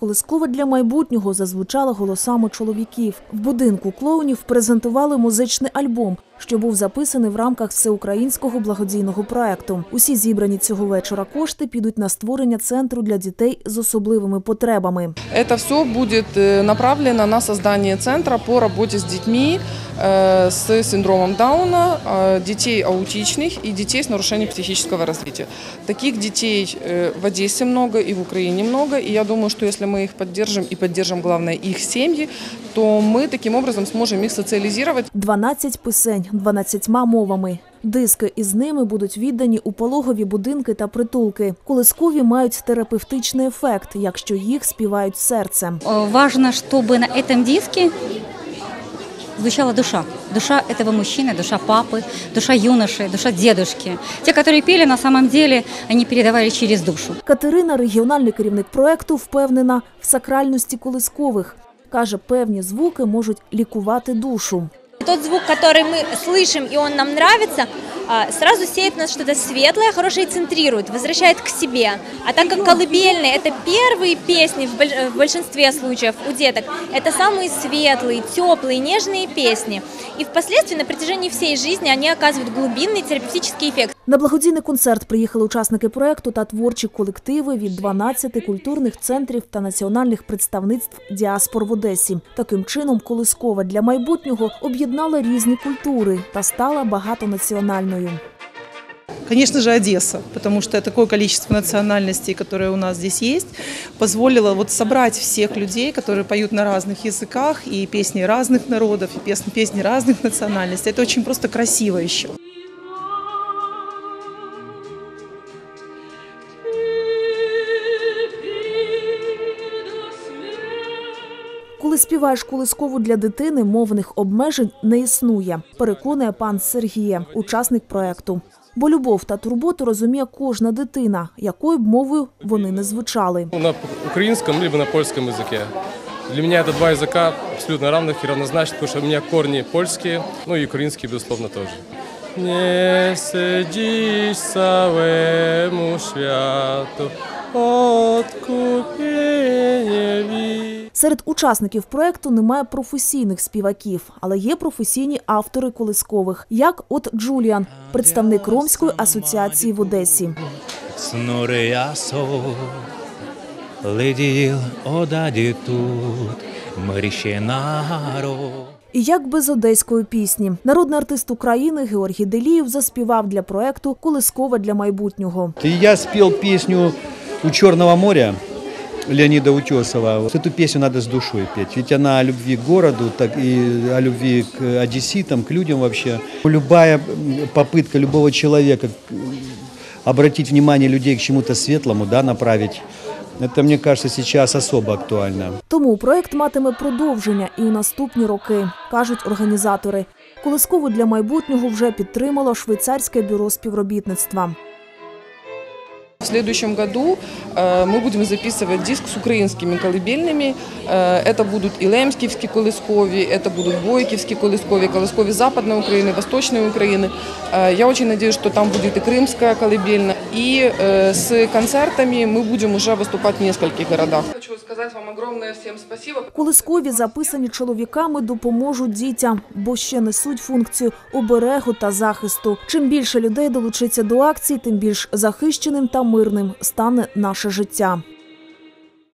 Колискова для майбутнього зазвучала голосами чоловіків. В будинку клоунів презентували музичний альбом, що був записаний в рамках всеукраїнського благодійного проекту. Усі зібрані цього вечора кошти підуть на створення центру для дітей з особливими потребами. Это все будет э, направлено на создание центра по работе с детьми э, с синдромом Дауна, э, детей аутичных и детей с нарушением психического развития. Таких детей э, в Одессе много и в Украине много, и я думаю, что если мы их поддержим и поддержим, главное, их семьи, то мы таким образом сможем их социализировать 12 пісень 12 мовами. Диски із ними будуть віддані у пологові будинки та притулки. Колискові мають терапевтичний ефект, якщо їх співають серцем. Э, Важно, чтобы на этом диске звучала душа. Душа этого мужчины, душа папы, душа юноши, душа дедушки. Те, которые пели, на самом деле, они передавали через душу. Катерина, регіональний керівник проекту, впевнена в сакральності колискових. Каже, певні звуки можуть лікувати душу. Тот звук, который мы слышим, и он нам нравится, а, сразу сеет нас что-то светлое, хорошее и центрирует, возвращает к себе. А так как колыбельные – это первые песни в большинстве случаев у деток, это самые светлые, теплые, нежные песни. И впоследствии на протяжении всей жизни они оказывают глубинный терапевтический эффект. На благодійний концерт приїхали учасники проекту та творчі колективи від 12 культурних центрів та національних представництв діаспор в Одесі. Таким чином, колискова для майбутнього об'єднала різні культури та стала багатонаціональною. Конечно же, Одесса, потому что такое количество национальностей, которые у нас здесь есть, позволило вот собрать всех людей, которые поют на разных языках, и песни разных народов, и пес- песни разных национальностей. Это очень просто красиво еще. Коли співаєш колискову для дитини, мовних обмежень не існує, переконує пан Сергіє, учасник проекту. Бо любов та турботу розуміє кожна дитина, якою б мовою вони не звучали. На украинском либо на польском языке. Для меня это два языка абсолютно равных и равнозначных, потому что у меня корни польские, ну и украинские, безусловно, тоже. Nie sędzisz całemu światu odkupienie win. Серед учасників проекту немає професійних співаків, але є професійні автори колискових, як от Джуліан, представник Ромської асоціації в Одесі. І як без одеської пісні, народний артист України Георгій Делієв заспівав для проекту Колискова для майбутнього. Я спел песню «У Черного моря» Леонида Утесова. Вот Эту песню надо с душой петь, ведь она о любви к городу, так и о любви к одесситам, к людям вообще. Любая м, попытка любого человека м, обратить внимание людей к чему-то светлому, да, направить, это, мне кажется, сейчас особо актуально. Тому проект матиме продовження і у наступні роки, кажуть організатори. Колискову для майбутнього вже підтримало швейцарське бюро співробітництва. В следующем году э, мы будем записывать диск с украинскими колыбельными. Э, это будут и лемскивские колыскови, это будут бойкивские колыскови, колыскови Западной Украины, Восточной Украины. Э, я очень надеюсь, что там будет и крымская колыбельная. И э, с концертами мы будем уже выступать в нескольких городах. Хочу сказать вам огромное всем спасибо. Колискові, записані чоловіками, допоможуть дітям, бо ще несуть функцію оберегу та захисту. Чим більше людей долучиться до акції, тим більш захищеним та мирним стане наше життя.